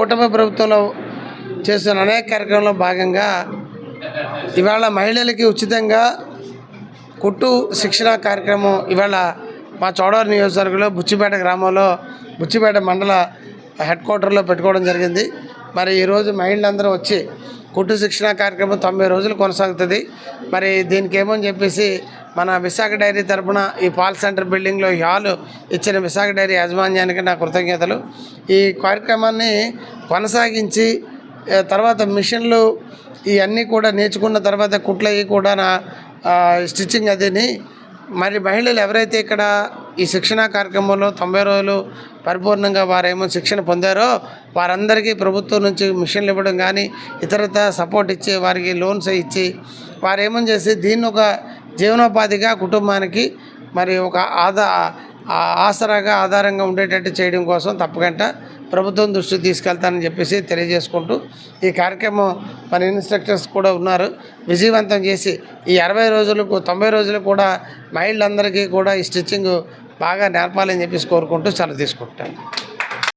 కూటమి ప్రభుత్వంలో చేస్తున్న అనేక కార్యక్రమంలో భాగంగా ఇవాళ మహిళలకి ఉచితంగా కుట్టు శిక్షణ కార్యక్రమం ఇవాళ మా చోడవరం నియోజకవర్గంలో బుచ్చిపేట గ్రామంలో బుచ్చిపేట మండల హెడ్ క్వార్టర్లో పెట్టుకోవడం జరిగింది. మరి ఈరోజు మహిళలందరూ వచ్చి కుట్టు శిక్షణ కార్యక్రమం తొంభై రోజులు కొనసాగుతుంది. మరి దీనికి ఏమని చెప్పేసి మన విశాఖ డైరీ తరపున ఈ పాల్ సెంటర్ బిల్డింగ్లో ఈ హాలు ఇచ్చిన విశాఖ డైరీ యాజమాన్యానికి నా కృతజ్ఞతలు. ఈ కార్యక్రమాన్ని కొనసాగించి తర్వాత మిషన్లు ఇవన్నీ కూడా నేర్చుకున్న తర్వాత కుట్లవి కూడా నా స్టిచ్చింగ్ అదిని మరి మహిళలు ఎవరైతే ఇక్కడ ఈ శిక్షణా కార్యక్రమంలో తొంభై రోజులు పరిపూర్ణంగా వారేమో శిక్షణ పొందారో వారందరికీ ప్రభుత్వం నుంచి మిషన్లు ఇవ్వడం కానీ ఇతరత సపోర్ట్ ఇచ్చి వారికి లోన్స్ ఇచ్చి వారేమని చేసి దీన్ని ఒక జీవనోపాధిగా కుటుంబానికి మరి ఒక ఆదా ఆసరాగా ఆధారంగా ఉండేటట్టు చేయడం కోసం తప్పకుండా ప్రభుత్వం దృష్టికి తీసుకెళ్తానని చెప్పేసి తెలియజేసుకుంటూ ఈ కార్యక్రమం మన ఇన్స్ట్రక్టర్స్ కూడా ఉన్నారు. విజయవంతం చేసి ఈ అరవై రోజులకు తొంభై రోజులు కూడా మహిళలందరికీ కూడా ఈ స్టిచ్చింగ్ బాగా నేర్పాలని చెప్పేసి కోరుకుంటూ సెలవు తీసుకుంటాను.